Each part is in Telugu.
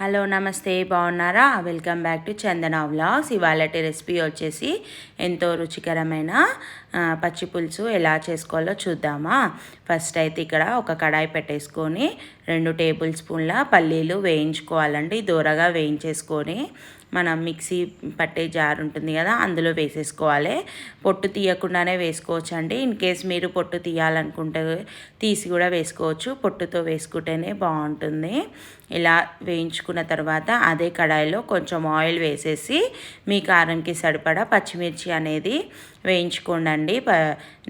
హలో నమస్తే బాగున్నారా? Welcome back to Chandana vlogs. ఇవాళటి recipe వచ్చేసి ఎంతో రుచికరమైన పచ్చి పులుసు ఎలా చేసుకోవాలో చూద్దామా? ఫస్ట్ అయితే ఇక్కడ ఒక కడాయి పెట్టేసుకొని రెండు టేబుల్ స్పూన్ల పల్లీలు వేయించుకోవాలండి. దూరగా వేయించేసుకొని మనం మిక్సీ పట్టే జార్ ఉంటుంది కదా అందులో వేసేసుకోవాలి. పొట్టు తీయకుండానే వేసుకోవచ్చు అండి ఇన్ కేస్ మీరు పొట్టు తీయాలనుకుంటే తీసి కూడా వేసుకోవచ్చు. పొట్టుతో వేసుకుంటేనే బాగుంటుంది. ఇలా వేయించుకున్న తర్వాత అదే కడాయిలో కొంచెం ఆయిల్ వేసేసి మీ కారంకి సరిపడా పచ్చిమిర్చి అనేది వేయించుకోండి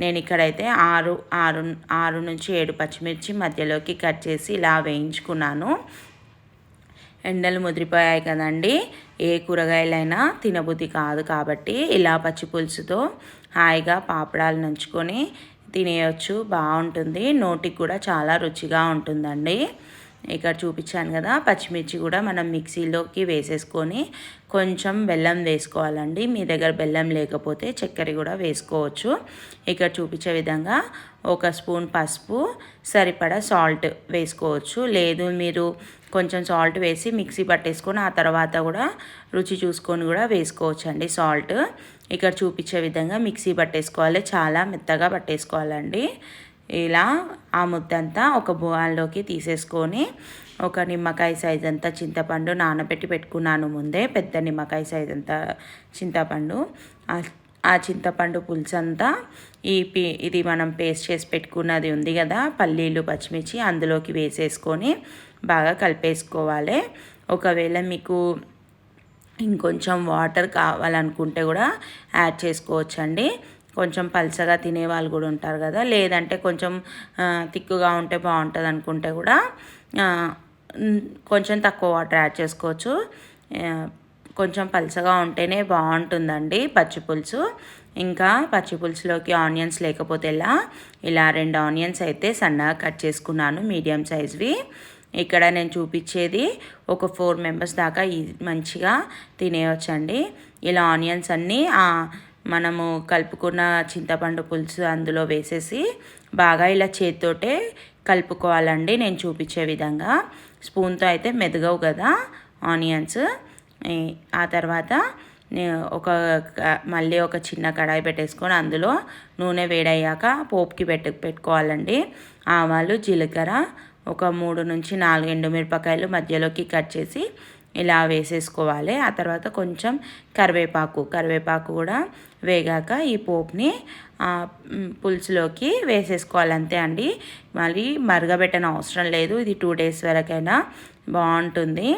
నేను ఇక్కడైతే ఆరు ఆరు ఆరు నుంచి ఏడు పచ్చిమిర్చి మధ్యలోకి కట్ చేసి ఇలా వేయించుకున్నాను. ఎండలు ముదిరిపోయాయి కదండి. ఏ కూరగాయలైనా తినబుద్ధి కాదు కాబట్టి ఇలా పచ్చి పులుసుతో హాయిగా పాపడాలు నంచుకొని తినేయచ్చు. బాగుంటుంది. నోటికి కూడా చాలా రుచిగా ఉంటుందండి. ఇక్కడ చూపించాను కదా పచ్చిమిర్చి కూడా మనం మిక్సీలోకి వేసేసుకొని కొంచెం బెల్లం వేసుకోవాలండి. మీ దగ్గర బెల్లం లేకపోతే చక్కెర కూడా వేసుకోవచ్చు. ఇక్కడ చూపించే విధంగా ఒక స్పూన్ పసుపు సరిపడా సాల్ట్ వేసుకోవచ్చు. లేదు మీరు కొంచెం సాల్ట్ వేసి మిక్సీ పట్టేసుకొని ఆ తర్వాత కూడా రుచి చూసుకొని కూడా వేసుకోవచ్చు అండి సాల్ట్. ఇక్కడ చూపించే విధంగా మిక్సీ పట్టేసుకోవాలి చాలా మెత్తగా పట్టేసుకోవాలండి. ఇలా ఆ ముద్దంతా ఒక బోన్లోకి తీసేసుకొని ఒక నిమ్మకాయ సైజ్ అంతా చింతపండు నానబెట్టి పెట్టుకున్నాను ముందే పెద్ద నిమ్మకాయ సైజ్ అంతా చింతపండు. ఆ చింతపండు పులుసు అంతా ఈ పి ఇది మనం పేస్ట్ చేసి పెట్టుకున్నది ఉంది కదా పల్లీలు పచ్చిమిర్చి అందులోకి వేసేసుకొని బాగా కలిపేసుకోవాలి. ఒకవేళ మీకు ఇంకొంచెం వాటర్ కావాలనుకుంటే కూడా యాడ్ చేసుకోవచ్చండి. కొంచెం పల్చగా తినే వాళ్ళు కూడా ఉంటారు కదా. లేదంటే కొంచెం తిక్కుగా ఉంటే బాగుంటుంది అనుకుంటే కూడా కొంచెం తక్కువ వాటర్ యాడ్ చేసుకోవచ్చు. కొంచెం పలుచగా ఉంటేనే బాగుంటుందండి పచ్చి పులుసు. ఇంకా పచ్చి పులుసులోకి ఆనియన్స్ లేకపోతే ఇలా ఇలా రెండు ఆనియన్స్ అయితే సన్నగా కట్ చేసుకున్నాను మీడియం సైజ్వి. ఇక్కడ నేను చూపించేది ఒక ఫోర్ మెంబర్స్ దాకా మంచిగా తినేయొచ్చండి. ఇలా ఆనియన్స్ అన్నీ మనము కలుపుకున్న చింతపండు పులుసు అందులో వేసేసి బాగా ఇలా చేతితోటే కలుపుకోవాలండి. నేను చూపించే విధంగా. స్పూన్తో అయితే మెదగవు కదా ఆనియన్స్. ఆ తర్వాత ఒక మళ్ళీ ఒక చిన్న కడాయి పెట్టేసుకొని అందులో నూనె వేడయ్యాక పోపుకి పెట్టు పెట్టుకోవాలండి. ఆవాలు జీలకర్ర ఒక మూడు నుంచి నాలుగు ఎండుమిరపకాయలు మధ్యలోకి కట్ చేసి ఇలా వేసేసుకోవాలి. ఆ తర్వాత కొంచెం కరివేపాకు. కరివేపాకు కూడా వేగాక ఈ పోపుని పులుసులోకి వేసేసుకోవాలి. అంతే అండి. మళ్ళీ మరగబెట్టన అవసరం లేదు. ఇది టూ డేస్ వరకైనా బాగుంటుంది.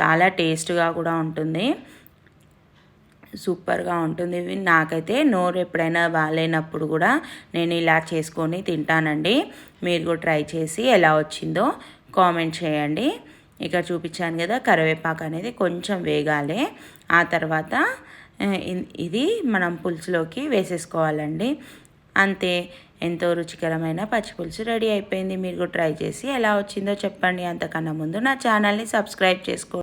చాలా టేస్ట్గా కూడా ఉంటుంది. సూపర్గా ఉంటుంది. నాకైతే నోరు ఎప్పుడైనా బాగాలేనప్పుడు కూడా నేను ఇలా చేసుకొని తింటానండి. మీరు కూడా ట్రై చేసి ఎలా వచ్చిందో కామెంట్ చేయండి. ఇక్కడ చూపించాను కదా కరివేపాకు అనేది కొంచెం వేగాలి. ఆ తర్వాత ఇది మనం పులుసులోకి వేసేసుకోవాలండి. అంతే ఎంతో రుచికరమైన పచ్చి పులుసు రెడీ అయిపోయింది. మీరు ట్రై చేసి ఎలా వచ్చిందో చెప్పండి. అంతకన్నా ముందు నా ఛానల్ని సబ్స్క్రైబ్ చేసుకోండి